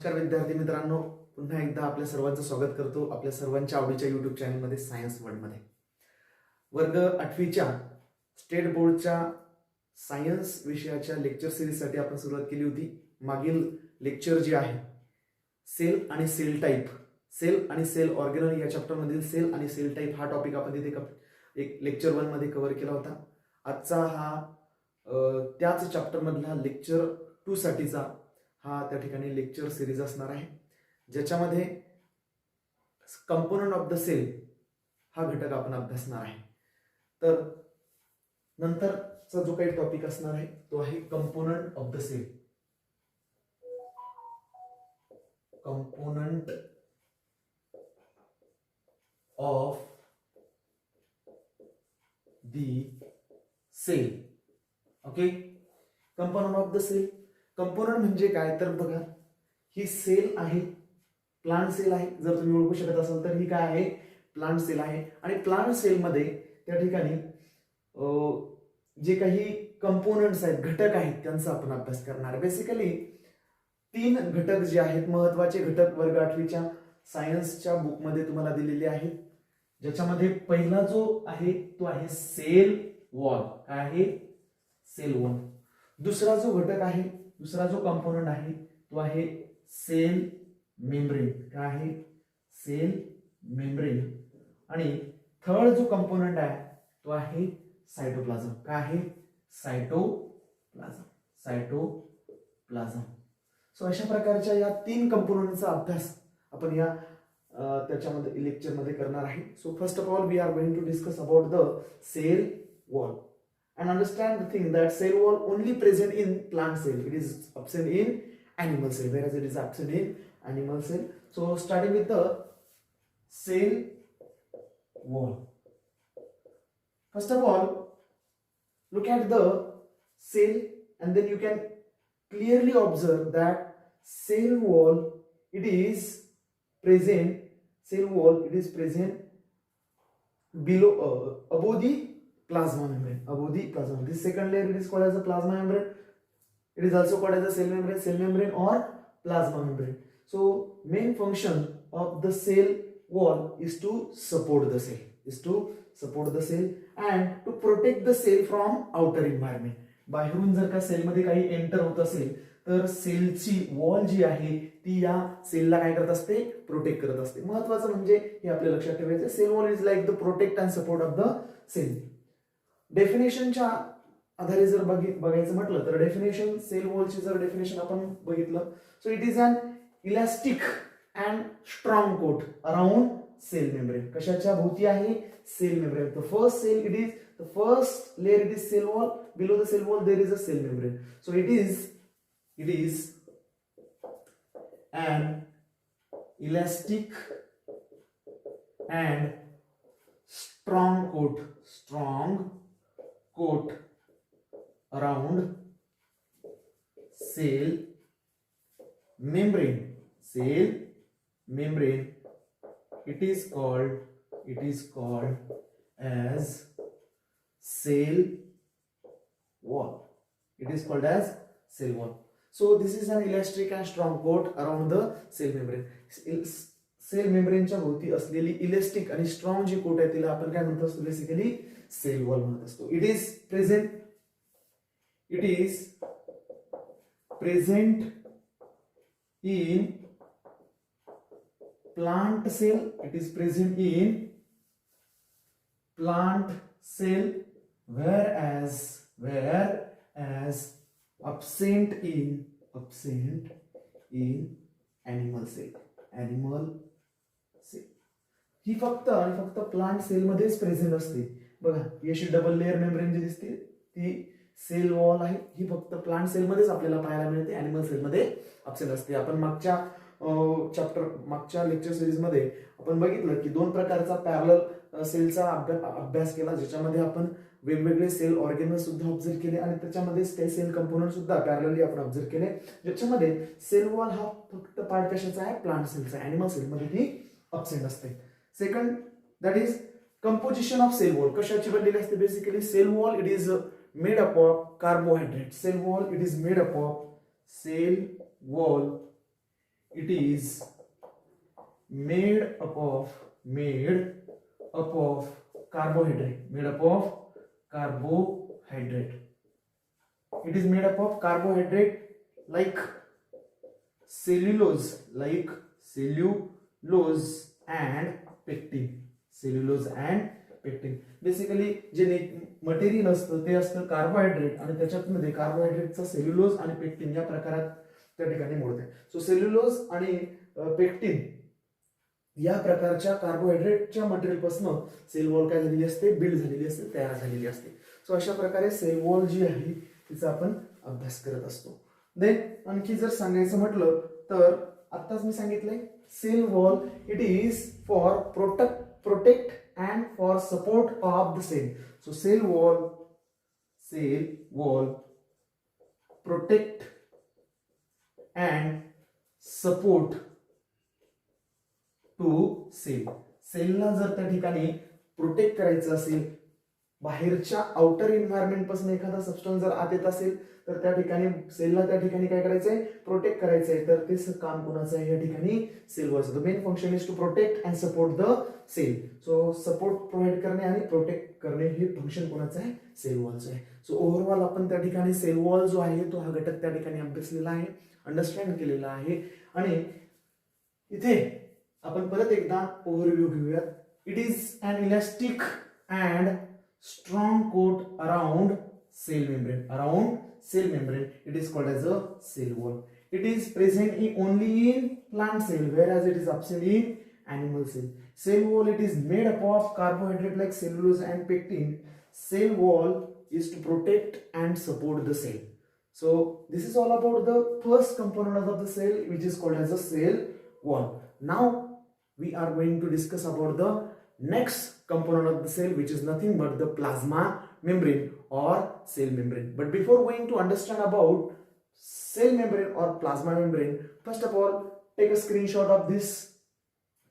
नमस्कार विद्यार्थी मित्रांनो पुन्हा एकदा आपल्या सर्वांचं स्वागत करतो आपल्या सर्वांच्या आवडीच्या युट्यूब चॅनलमध्ये सायन्स वर्ल्डमध्ये वर्ग आठवीच्या स्टेट बोर्डच्या सायन्स विषयाच्या लेक्चर सिरीजसाठी आपण सुरुवात केली होती. मागील लेक्चर जे आहे सेल आणि सेल टाईप सेल आणि सेल ऑर्गेनल या चॅप्टरमधील सेल आणि सेल टाईप हा टॉपिक आपण तिथे कप- एक लेक्चर वनमध्ये कव्हर केला होता. आजचा हा त्याच चॅप्टरमधला लेक्चर टू साठीचा हा त्या ठिकाणी लेक्चर सिरीज असणार आहे. ज्याच्यामध्ये कंपोनंट ऑफ द सेल हा घटक आपण अभ्यासणार आहे. तर नंतरचा जो काही टॉपिक असणार आहे तो आहे component of the cell component of the cell okay component of the cell component म्हणजे काय? तर बघा ही सेल आहे प्लांट सेल आहे. जर तुम्ही ओळखू शकत असाल तर ही काय आहे? प्लांट सेल आहे. आणि प्लांट सेलमध्ये त्या ठिकाणी जे काही कंपोनंट्स आहेत घटक आहेत त्यांचा आपण अभ्यास करणार. बेसिकली तीन घटक जे आहेत महत्त्वाचे घटक वर्ग आठवीच्या सायन्सच्या बुकमध्ये तुम्हाला दिलेले आहेत. ज्याच्यामध्ये पहिला जो आहे तो आहे सेल वॉल काय आहे? सेल वॉल दुसरा जो घटक आहे दुसरा जो कंपोनंट आहे तो आहे सेल मेम्ब्रेन काय आहे? सेल मेम्ब्रेन आणि थर्ड जो कंपोनंट आहे तो आहे सायटोप्लाझम काय आहे? सायटोप्लाझम सायटोप्लाझम सो अशा प्रकारच्या या तीन कंपोनंटचा अभ्यास आपण या त्याच्यामध्ये लेक्चरमध्ये करणार आहे. So first of all we are going to discuss about the cell wall and understand the thing that cell wall only present in plant cell. It is absent in animal cell whereas it is absent in animal cell. So starting with the cell wall. First of all look at the cell and then you can clearly observe that cell wall it is present cell wall it is present below uh, above the plasma membrane above the plasma membrane. This second layer it is called as the plasma membrane. It is also called as the cell membrane, cell membrane or plasma membrane. So main function of the cell wall is to support the cell, is to support the cell and to protect the cell from outer environment. बाहेरून जर का सेलमध्ये काही enter होत असेल तर सेलची wall जी आहे ती या सेलला काय करत असते प्रोटेक्ट करत असते महत्वाचं म्हणजे हे आपल्या लक्षात ठेवायचं cell wall is like the protect and support of the cell डेफिनेशनच्या आधारे जर बघायचं म्हटलं तर डेफिनेशन सेल वॉलची जर डेफिनेशन आपण बघितलं so it is an elastic and strong coat around cell membrane कशाच्या भोवती आहे? Cell membrane the first cell it is the first layer it is cell wall below the cell wall there is a cell membrane so it is it is and elastic and strong coat strong coat around cell membrane cell membrane it is called it is called as cell wall it is called as cell wall so this is an elastic and strong coat around the cell membrane cell मेम्ब्रेनच्या भोवती असलेली elastic आणि strong जी coat आहे तिला आपण काय म्हणतो basically cell wall म्हणत असतो it is present it is present in plant cell it is present in plant cell whereas whereas absent in absent in animal cell. Animal cell. ही फक्त आणि फक्त प्लांट सेल मध्येच प्रेझेंट असते बघा ही अशी डबल लेअर मेम्ब्रेन जी दिसते ती सेल वॉल आहे. ही फक्त प्लांट सेलमध्येच आपल्याला पाहायला मिळते अॅनिमल सेलमध्ये अपसेल असते. आपण मागच्या चॅप्टर मागच्या लेक्चर सिरीजमध्ये आपण बघितलं की दोन प्रकारचा पॅरल सेलचा अभ्यास केला ज्याच्यामध्ये आपण वेगवेगळे सेल ऑर्गेनल सुद्धा ऑब्झर्व केले आणि त्याच्यामध्ये स्टे सेल कंपोनंट सुद्धा पॅरलली आपण ऑब्झर्व केले. ज्याच्यामध्ये सेल वॉल हा फक्त पार्ट कशाचा आहे? प्लांट सेलचा अॅनिमल सेलमध्ये ती अपसेंट असते. Second that is composition of cell wall कशाची बनलेली असते basically cell wall it is made up of carbohydrate cell wall it is made up of cell wall it is made up of made up of carbohydrate made up of carbohydrate. It is made up of carbohydrate like cellulose like cellulose and pectin. Cellulose and pectin basically जे material असतं ते असतं carbohydrate आणि त्याच्यामध्ये कार्बोहायड्रेटचा cellulose आणि pectin या प्रकारात त्या ठिकाणी मोडते. सो सेल्युलोज आणि पेक्टिन या प्रकारच्या कार्बोहायड्रेटच्या मटेरियलपासून सेल वॉल काय झालेली असते? बिल्ड झालेली असते तयार झालेली असते. सो अशा प्रकारे सेल वॉल जी आहे तिचा आपण अभ्यास करत असतो. देन आणखी जर सांगायचं म्हटलं तर आत्ताच मी सांगितलंय cell wall it is for protect protect and for support of the cell so cell wall cell wall protect and support to cell सेलला जर त्या ठिकाणी प्रोटेक्ट करायचं असेल बाहेरच्या आउटर एन्व्हायरमेंटपासून एखादा सबस्टन्स जर आत येत असेल तर त्या ठिकाणी सेलला त्या ठिकाणी काय करायचंय? प्रोटेक्ट करायचंय. तर ते काम कोणाचं आहे या ठिकाणी cell the main function is to protect and support the cell so support provide करणे आणि प्रोटेक्ट करणे हे फंक्शन कोणाचं आहे सेलवॉलचं आहे सो ओव्हरऑल आपण त्या ठिकाणी सेल वॉल जो आहे तो हा घटक त्या ठिकाणी अभ्यासलेला आहे अंडरस्टँड केलेला आहे. आणि इथे आपण परत एकदा ओव्हरव्ह्यू घेऊयात. It is an elastic and strong coat around cell membrane. Around cell membrane. It is called as a cell wall. It is present in only in plant cell whereas it is absent in animal cell. Cell wall it is made up of carbohydrate like cellulose and pectin. Cell wall is to protect and support the cell. So this is all about the first component of the cell which is called as a cell wall. Now we are going to discuss about the next component of the cell which is nothing but the plasma membrane or cell membrane but before going to understand about cell membrane or plasma membrane first of all take a screenshot of this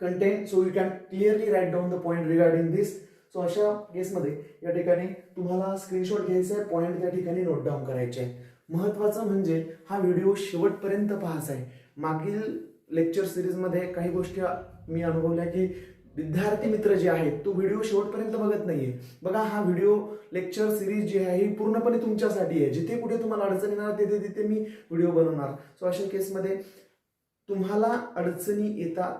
content so you can clearly write down the point regarding this so अशा केसमध्ये या ठिकाणी तुम्हाला screenshot घ्यायचा आहे point त्या ठिकाणी note down करायचे आहे महत्वाचं म्हणजे हा व्हिडिओ शेवटपर्यंत पाहायचा आहे मागील लेक्चर सिरीजमध्ये काही गोष्टी मी अनुभवल्या की विद्यार्थी मित्र जे आहेत तो व्हिडिओ शेवटपर्यंत बघत नाहीये. बघा हा व्हिडिओ लेक्चर सिरीज जी आहे ही पूर्णपणे तुमच्यासाठी आहे. जिथे कुठे तुम्हाला अडचण येणार तिथे तिथे मी व्हिडिओ बनवणार. सो अशा केसमध्ये तुम्हाला अडचणी येतात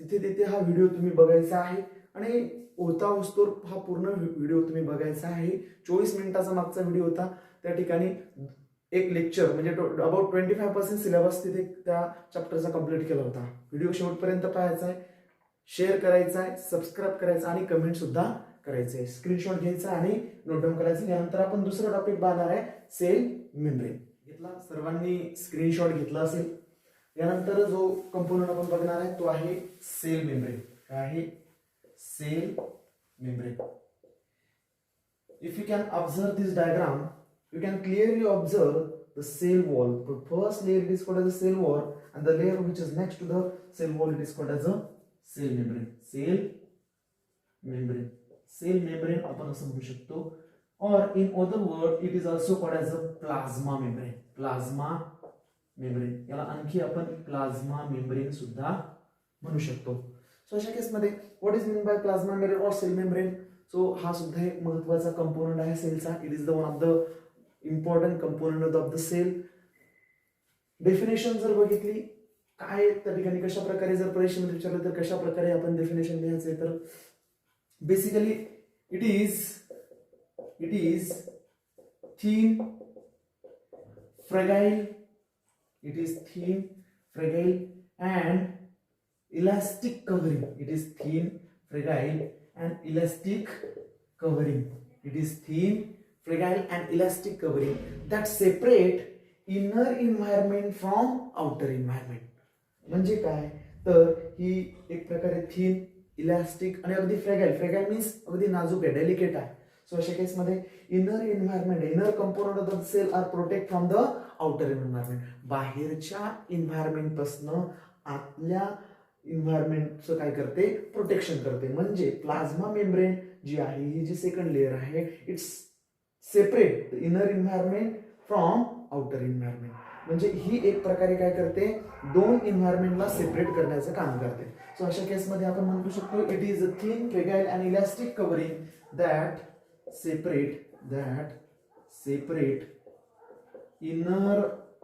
तिथे तिथे हा व्हिडिओ तुम्ही बघायचा आहे. आणि होता होस्तोर हा पूर्ण व्हिडिओ तुम्ही बघायचा आहे. चोवीस मिनिटाचा मागचा व्हिडिओ होता. त्या ठिकाणी एक लेक्चर म्हणजे about twenty five percent syllabus तिथे त्या चॅप्टरचा कंप्लीट केला होता. व्हिडिओ शेवटपर्यंत पाहायचा आहे. शेअर करायचा आहे सबस्क्राईब करायचा आणि कमेंट सुद्धा करायचं आहे स्क्रीनशॉट घ्यायचा आणि नोट डाऊन करायचं. यानंतर आपण दुसरा टॉपिक पाहणार आहे सेल मेम्ब्रेन घेतला? सर्वांनी स्क्रीनशॉट घेतला असेल. यानंतर जो कंपोनंट आपण बघणार आहे तो आहे सेल मेम्ब्रेन काय आहे? Cell membrane if you can observe this diagram you can clearly observe the cell wall. The first layer it is called as a cell wall and the layer which is next to the cell wall it is called as a cell membrane cell membrane cell membrane आपण असं म्हणू शकतो. Or in other word it is also called as a plasma membrane plasma membrane याला आणखी आपण plasma membrane सुद्धा म्हणू शकतो. सो अशा केसमध्ये what is mean by plasma membrane or cell membrane so हा सुद्धा एक महत्त्वाचा कंपोनंट आहे सेलचा it is the one of the important component of the cell definition जर बघितली काय त्या ठिकाणी कशा प्रकारे जर परीक्षेमध्ये विचारलं तर कशा प्रकारे आपण डेफिनेशन लिहायचंय तर basically it is it is thin fragile it is thin fragile and elastic covering it is thin fragile and elastic covering it is thin fragile and elastic covering that separate inner environment from outer environment म्हणजे काय? तर ही एक प्रकारे thin elastic आणि अगदी फ्रेगाईल फ्रेगाईल means अगदी नाजूक आहे डेलिकेट आहे. सो अशा केसमध्ये inner environment inner component of the cell are protect from the outer environment बाहेरच्या इन्व्हायरमेंटपासनं आतल्या इन्व्हायरमेंटचं काय करते? प्रोटेक्शन करते. म्हणजे प्लाझ्मा मेम्ब्रेन जी आहे ही जी सेकंड लेअर आहे it's separate inner environment from outer environment म्हणजे ही एक प्रकारे काय करते दोन इन्व्हायरमेंटला सेपरेट करण्याचं काम करते. सो अशा केसमध्ये आपण म्हणू शकतो it is a thin fragile and elastic covering that separate that separate inner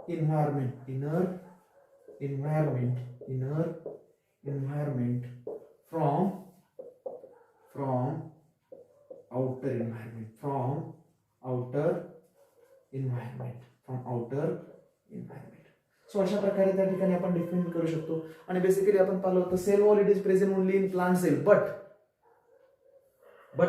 environment inner environment inner environment from from outer environment from outer environment from outer environment so अशा प्रकारे त्या ठिकाणी आपण डिफाईन करू शकतो. आणि बेसिकली आपण पाहिलं होतं cell wall it is present only in plant cell but but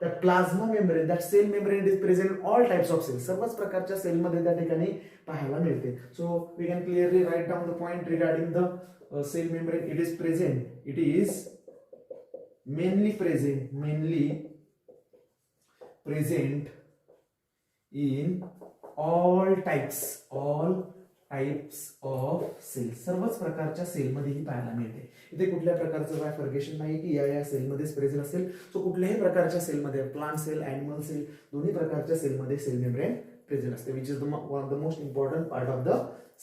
that plasma membrane that cell membrane it is present all types of cell सर्वच प्रकारच्या सेलमध्ये त्या ठिकाणी पाहायला मिळते. So we can clearly write down the point regarding the cell membrane it is present it is mainly present mainly present in all types all types of cell सर्वच प्रकारच्या सेलमध्येही पाहायला मिळते. इथे कुठल्या प्रकारचं बायफर्गेशन नाही की या या सेलमध्येच प्रेझेंट असेल सो कुठल्याही प्रकारच्या सेलमध्ये प्लांट सेल अॅनिमल सेल दोन्ही प्रकारच्या सेलमध्ये सेल मेम्ब्रेन प्रेझेंट असते which is the one of the most important part of the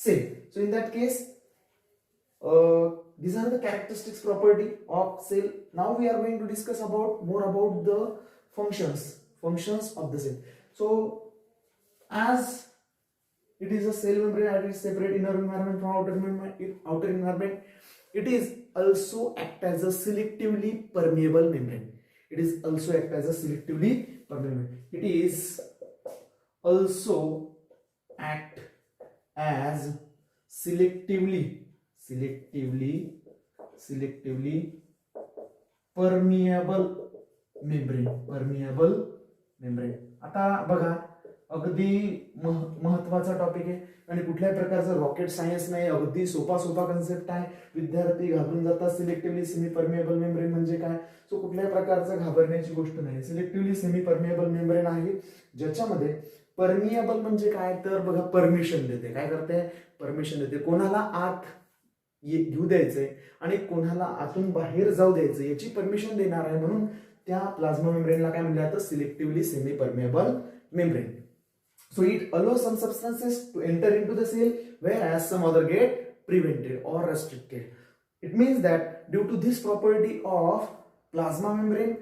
cell so in that case these are the characteristics property of cell. Now we are going to discuss about more about the functions functions of the cell. So as it is a cell membrane it is separate inner environment from outer environment outer environment it is also act as a selectively permeable membrane it is also act as a selectively permeable it is also act as selectively selectively selectively permeable membrane permeable membrane आता बघा अगदी मह- महत्त्वाचा topic आहे. आणि कुठल्याही प्रकारचं rocket science नाही अगदी सोपा सोपा कन्सेप्ट आहे. विद्यार्थी घाबरून जातात. सिलेक्टिव्हली सेमी परमिएबल मेम्ब्रेन म्हणजे काय? सो कुठल्याही प्रकारचं घाबरण्याची गोष्ट नाही. सिलेक्टिव्हली सेमी परमिएबल मेम्ब्रेन आहे ज्याच्यामध्ये परमिएबल म्हणजे काय? तर बघा परमिशन देते. काय करते? परमिशन देते. कोणाला आत ये- घेऊ द्यायचंय आणि कोणाला आतून बाहेर जाऊ द्यायचं याची परमिशन देणार आहे. म्हणून त्या प्लाझ्मा मेम्ब्रेनला काय म्हणलं जातं? Selectively semi permeable membrane So it allows some substances to enter into the cell, whereas some other get prevented or restricted. It means that due to this property of plasma membrane,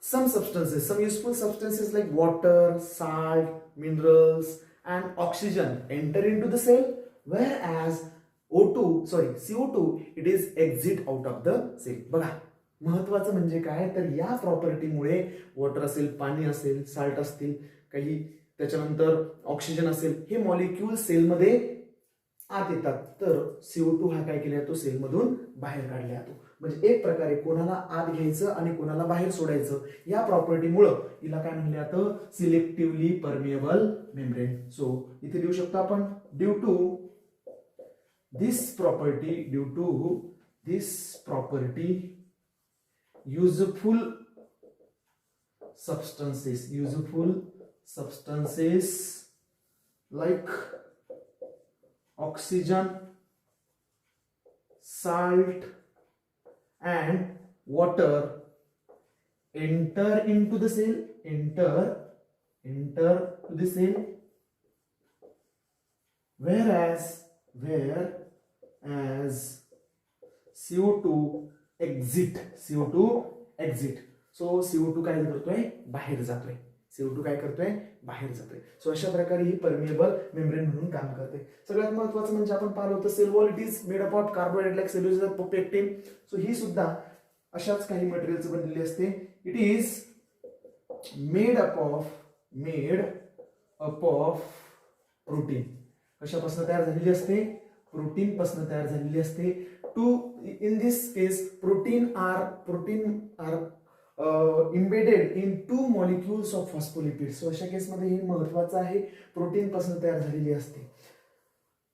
some substances, some useful substances like water, salt, minerals, and oxygen enter into the cell, whereas O2, sorry, CO2, it is exit out of the cell. बघा महत्वाचं म्हणजे काय तर या प्रॉपर्टीमुळे water असेल पाणी असेल salt असतील काही त्याच्यानंतर ऑक्सिजन असेल हे मॉलिक्यूल सेलमध्ये आत येतात. तर सीओ टू हा काय केला तो सेलमधून बाहेर काढला जातो. म्हणजे एक प्रकारे कोणाला आत घ्यायचं आणि कोणाला बाहेर सोडायचं या प्रॉपर्टीमुळं हिला काय म्हणलं जातं? सिलेक्टिव्हली परमिएबल मेम्ब्रेन सो इथे देऊ शकतो आपण due to this property due to this property useful substances useful substances like oxygen salt and water enter into the cell enter enter to the cell whereas whereas CO2 exit CO2 exit so CO two काय करतोय बाहेर जातोय CO two काय करतोय? बाहेर जातोय. So अशा प्रकारे ही परमिएबल मेम्ब्रेन म्हणून काम करते. सगळ्यात महत्वाचं म्हणजे आपण पाहिलं होतं cell wall it is made up of carbohydrate like cellulose pectin so ही सुद्धा अशाच काही मटेरियलचं बनलेली असते. It is made up of made up of protein कशापासून तयार झालेली असते? प्रोटीन पासून तयार झालेली असते. To in this case protein are protein are embedded in two molecules of phospholipid so अशा केसमध्ये हे महत्वाचं आहे. प्रोटीन पासून तयार झालेली असते.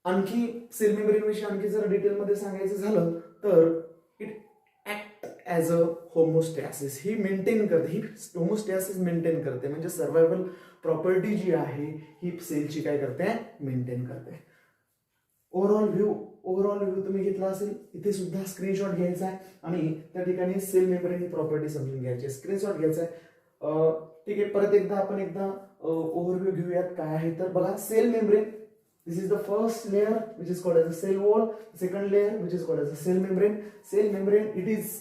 आणखी सेल मेम्ब्रेन विषयी आणखी जर डिटेलमध्ये सांगायचं झालं तर it act as a homeostasis he maintain करते. ही होमोस्टॅसिस मेंटेन करते. म्हणजे सर्वायवल प्रॉपर्टी जी आहे ही सेलची काय करते? मेंटेन करते. ओव्हरऑल व्ह्यू ओव्हरऑल व्ह्यू तुम्ही घेतला असेल इथे सुद्धा स्क्रीनशॉट घ्यायचा आहे आणि त्या ठिकाणी सेल मेमरीची प्रॉपर्टी समजून घ्यायची स्क्रीनशॉट घ्यायचा आहे. ठीक आहे परत एकदा आपण एकदा ओव्हरव्ह्यू घेऊयात काय आहे तर बघा cell membrane this is the first layer which is called as a cell wall second layer which is called as a cell membrane cell membrane it is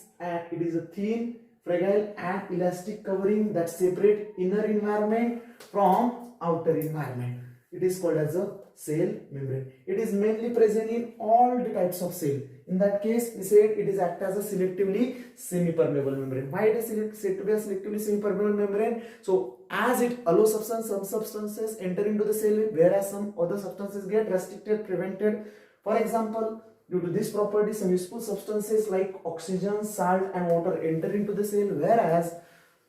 it is a thin fragile and elastic covering that separate inner environment from outer environment it is called as a cell membrane. It is mainly present in all the types of cell. In that case, we said it is act as a selectively semi-permeable membrane. Why it is said to be a selectively semi-permeable membrane? So as it allows substance, some substances enter into the cell, whereas some other substances get restricted, prevented. For example, due to this property, some useful substances like oxygen, salt, and water enter into the cell, whereas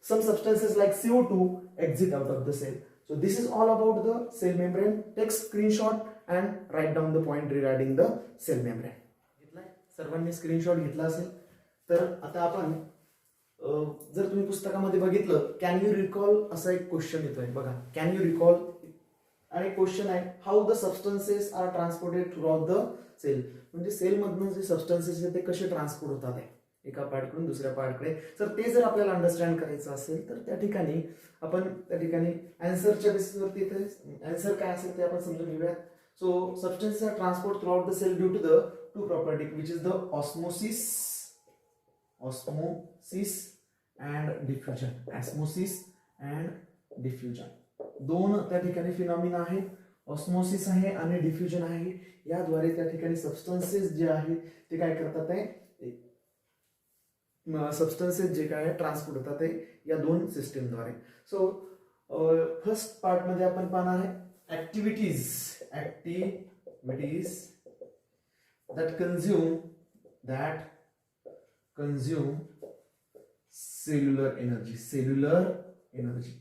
some substances like CO2 exit out of the cell. So this is all about the cell membrane. Take screenshot and write down the point regarding the cell membrane. घेतलाय? सर्वांनी screenshot घेतला असेल? तर आता आपण जर तुम्ही पुस्तकामध्ये बघितलं कॅन यू रिकॉल असा एक क्वेश्चन येतोय. बघा कॅन यू रिकॉल आणि क्वेश्चन आहे how the substances are transported throughout the cell म्हणजे सेलमधनं जे सबस्टन्सेस आहेत ते कसे ट्रान्सपोर्ट होतात? आहे एका पार्टकडून दुसऱ्या पार्टकडे. सर ते जर आपल्याला अंडरस्टँड करायचं असेल तर त्या ठिकाणी आपण त्या ठिकाणी अँसरच्या बेसिसवरती इथे अँसर काय असेल ते आपण समजून घेऊयात. So substance are transport throughout the cell due to the two property which is the osmosis osmosis and diffusion osmosis and diffusion दोन त्या ठिकाणी फिनॉमिना आहेत. ऑस्मोसिस आहे आणि डिफ्युजन आहे. याद्वारे त्या ठिकाणी सबस्टन्सेस जे आहेत ते काय करतात आहे सबस्टन्सेस जे काय ट्रान्सपोर्ट होतात ते या दोन सिस्टीमद्वारे सो फर्स्ट पार्टमध्ये आपण पाहणार आहे activities activities that consume that consume cellular energy cellular energy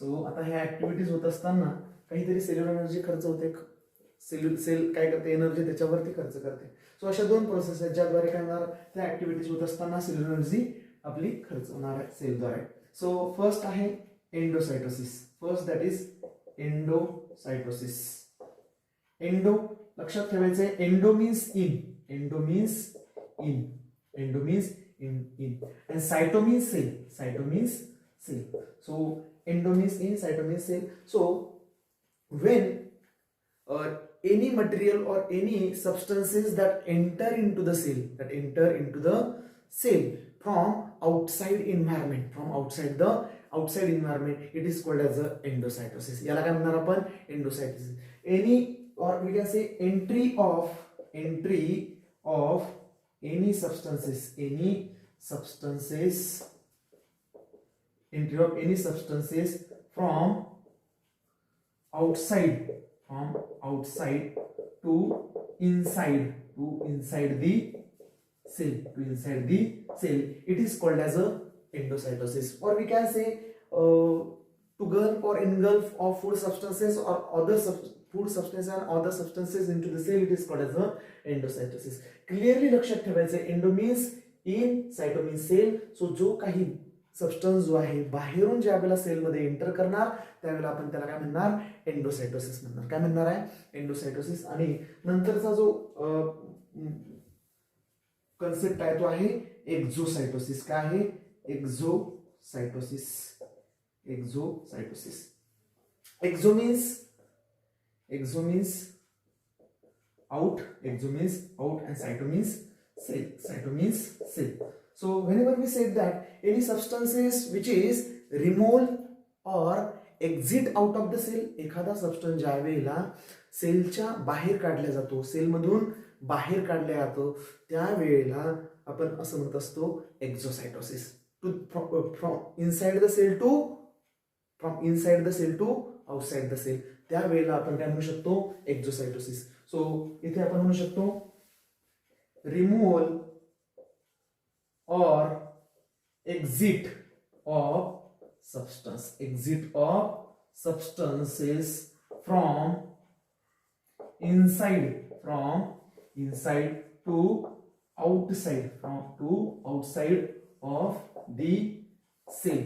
so आता ह्या ऍक्टिव्हिटीज होत असताना काहीतरी सेल्युलर एनर्जी खर्च होते. सेल्यु सेल काय करते? एनर्जी त्याच्यावरती खर्च करते. सो अशा दोन प्रोसेस आहेत ज्याद्वारे काय होणार त्या ऍक्टिव्हिटीज होत असताना सेल्युलर एनर्जी आपली खर्च होणार आहे सेलद्वारे सो फर्स्ट आहे endocytosis first that is endocytosis endo लक्षात ठेवायचं आहे endo means in endo means in endo means in in and cyto means cell cyto means cell so endo means in cyto means cell so when any material or any substances that enter into the cell that enter into the cell from outside environment from outside the outside environment it is called as a endocytosis याला काय म्हणणार आपण endocytosis any or we can say entry of entry of any substances any substances entry of any substances from outside from outside to inside to inside the cell to inside the cell it is called as a endocytosis or we can say uh, to gulp or engulf of food substances or other sub- food substances and other substances into the cell it is called as a endocytosis clearly लक्षात ठेवायचं endo means in cyto means cell so जो काही substance जो आहे बाहेरून ज्या वेळेला सेलमध्ये एंटर करणार त्यावेळेला आपण त्याला काय म्हणणार? एंडोसायटोसिस म्हणणार. काय म्हणणार आहे? एंडोसायटोसिस आणि नंतरचा जो कन्सेप्ट आहे तो आहे एक्झोसायटोसिस काय आहे? Exocytosis exocytosis exo means exo means out exo means out and cyto means cell cyto means cell so whenever we said that any substances which is removed or exit out of the cell एखादा substance ज्या वेळेला सेलच्या बाहेर काढला जातो सेलमधून बाहेर काढला जातो त्यावेळेला आपण असं म्हणत असतो exocytosis to from inside the cell to from inside the cell to outside the cell त्यावेळेला आपण काय म्हणू शकतो? एक्झोसायटोसिस सो इथे आपण म्हणू शकतो removal or exit of substance exit of substances from inside from inside to from to outside of the cell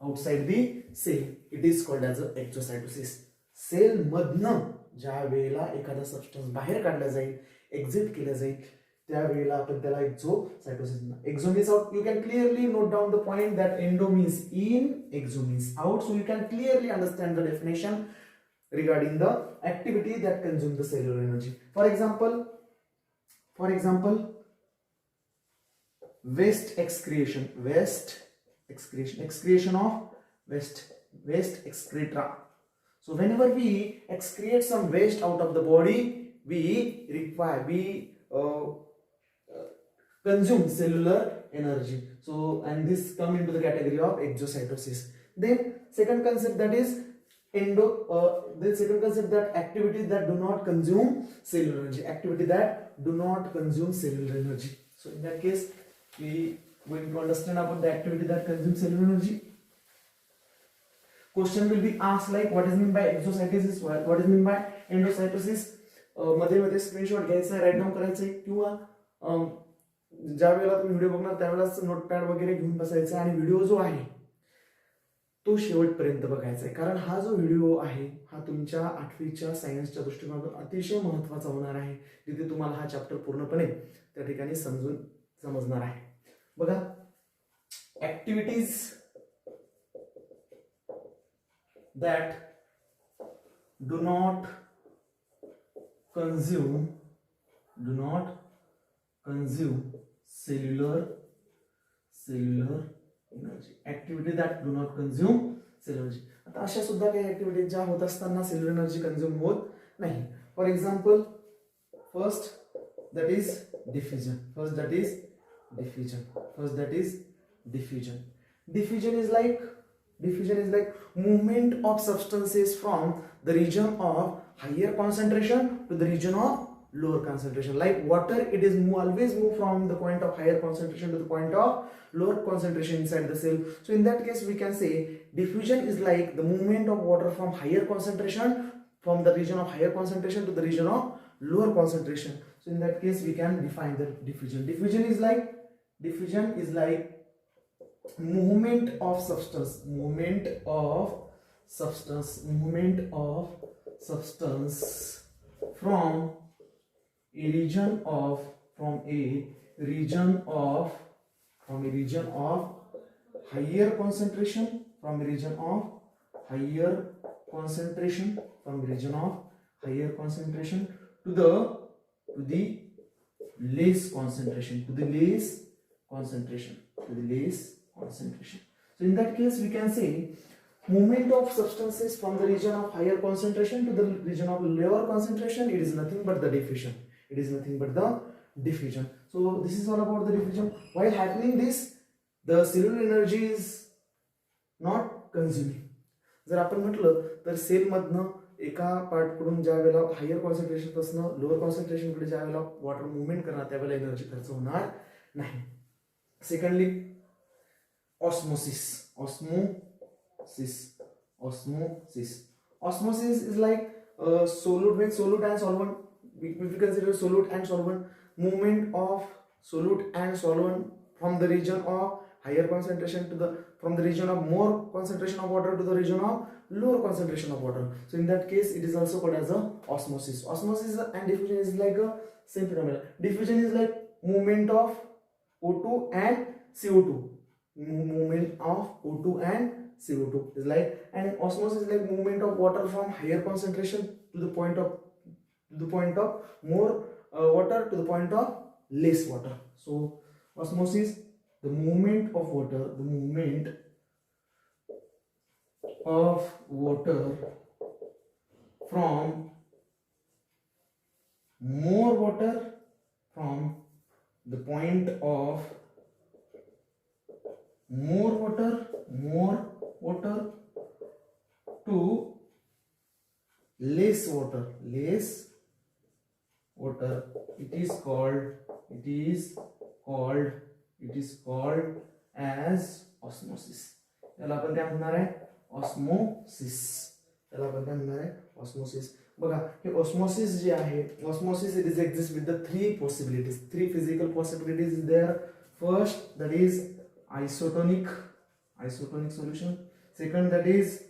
outside the cell it is called as a exocytosis. Cell मधनं ज्या वेळेला एखादा सबस्टन्स बाहेर काढला त्यावेळेला आपण त्याला exocytosis exo means out you can clearly note down the point that endo means in exo means out so you can clearly understand the definition regarding the activity that consume the cellular energy. For example, for example, waste excretion, waste excretion, excretion of waste, waste excreta. So whenever we excrete some waste out of the body, we require, we uh, uh, consume cellular energy. So and this come into the category of exocytosis. Then second concept that is endo. Uh, the second concept that activities that do not consume cellular energy. Activity that do not consume cellular energy. So in that case, we going to understand about the activity that consumes cellular energy. Question will be asked like what is mean by exocytosis, what what is mean by endocytosis. अं, मध्ये मध्ये screenshot घ्यायचा right down करायचंय किंवा अं, ज्या वेळेला तुम्ही video बघणार त्यावेळेलाच notepad वगैरे घेऊन बसायचं आणि व्हिडिओ जो आहे तो शेवटपर्यंत बघायचा आहे. कारण हा जो व्हिडिओ आहे हा तुमच्या आठवीच्या सायन्सच्या दृष्टिकोनातून अतिशय महत्त्वाचा होणार आहे जिथे तुम्हाला हा चॅप्टर पूर्णपणे त्या ठिकाणी समजून समजणार आहे. बघा activities that do not consume do not consume cellular cellular energy activity that do not consume cellular energy आता अशा सुद्धा काही ऍक्टिव्हिटी ज्या होत असताना सेल्युलर एनर्जी कन्झ्युम होत नाही for example first that is diffusion first that is diffusion first that is diffusion diffusion is like diffusion is like movement of substances from the region of higher concentration to the region of lower concentration. Like water it is mo- always move from the point of higher concentration to the point of lower concentration inside the cell. So in that case we can say diffusion is like the movement of water from higher concentration from the region of higher concentration to the region of lower concentration. So in that case we can define the diffusion. Diffusion is like diffusion is like movement of substance movement of substance movement of substance from a region of from a region of from a region of higher concentration from a region of higher concentration from region of higher concentration to the to the less concentration to the less concentration to the less concentration. So in that case, we can say movement of substances from the region of higher concentration to the region of lower concentration. It is nothing but the diffusion. it is nothing but the diffusion. So this is all about the diffusion. While happening this the cellular energy is not consuming. जर आपण म्हटलं तर sale एका पार्टकडून ज्या वेळेला higher कॉन्सन्ट्रेशनपासून lower कॉन्सन्ट्रेशनकडे ज्या वेळेला water movement करणार त्यावेळेला एनर्जी खर्च होणार नाही. Secondly osmosis osmosis osmosis osmosis is like solo solo solute and solvent we, we consider solute and solvent movement of solute and solvent from the region of higher concentration to the from the region of more concentration of water to the region of lower concentration of water. So in that case it is also called as a osmosis. Osmosis and diffusion is like a same phenomenon. Diffusion is like movement of o2 and co2 movement of O2 and CO2 is like and osmosis is like movement of water from higher concentration to the point of the point of more uh, water to the point of less water. So osmosis, the movement of water, the movement of water from more water from the point of more water more water to less water less water it is called it is called it is called as osmosis त्याला आपण काय म्हणणार आहे osmosis त्याला आपण काय म्हणणार आहे ऑस्मोसिस बघा हे ऑस्मोसिस जे आहे osmosis it is exist with the three possibilities three physical possibilities is there first that is isotonic isotonic solution second that is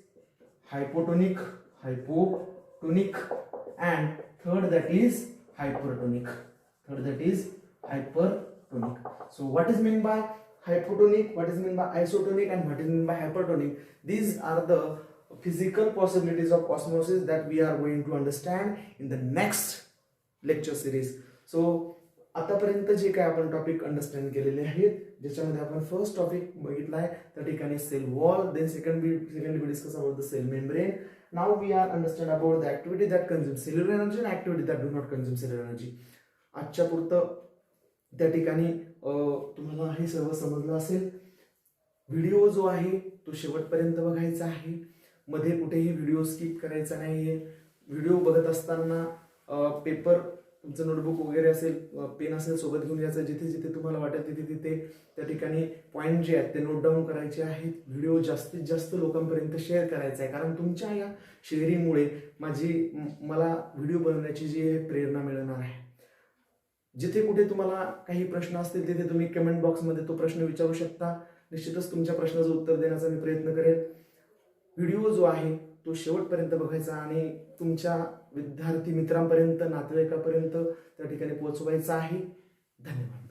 hypotonic hypotonic and third that is hypertonic third that is hypertonic so what is meant by hypotonic what is meant by isotonic and what is meant by hypertonic these are the physical possibilities of osmosis that we are going to understand in the next lecture series. So आतापर्यंत जे काय आपण topic understand केलेले आहेत ज्याच्यामध्ये आपण first topic बघितला आहे त्या ठिकाणी cell wall then second we second we discuss about the cell membrane now we are understand about the activity that consumes cellular energy and activity that do not consume cellular energy आजच्या पुरतं त्या ठिकाणी तुम्हाला हे सर्व समजलं असेल. Video जो आहे तो शेवटपर्यंत बघायचा आहे. मध्ये कुठेही व्हिडिओ स्किप करायचा नाही आहे व्हिडिओ बघत असताना पेपर तुमचं नोटबुक वगैरे असेल पेन असेल सोबत घेऊन यायचं जिथे जिथे तुम्हाला वाटेल तिथे तिथे त्या ठिकाणी पॉईंट जे आहेत ते नोट डाऊन करायचे आहेत. व्हिडिओ जास्तीत जास्त लोकांपर्यंत शेअर करायचा आहे. कारण तुमच्या या शेअरिंगमुळे माझी मला व्हिडिओ बनवण्याची जी आहे प्रेरणा मिळणार आहे. जिथे कुठे तुम्हाला काही प्रश्न असतील तिथे तुम्ही कमेंट बॉक्समध्ये तो प्रश्न विचारू शकता. निश्चितच तुमच्या प्रश्नाचं उत्तर देण्याचा मी प्रयत्न करेन व्हिडिओ जो आहे तो शेवटपर्यंत बघायचा आणि तुमच्या विद्यार्थी मित्रांपर्यंत नातेवाईकापर्यंत त्या ठिकाणी पोहोचवायचा आहे. धन्यवाद.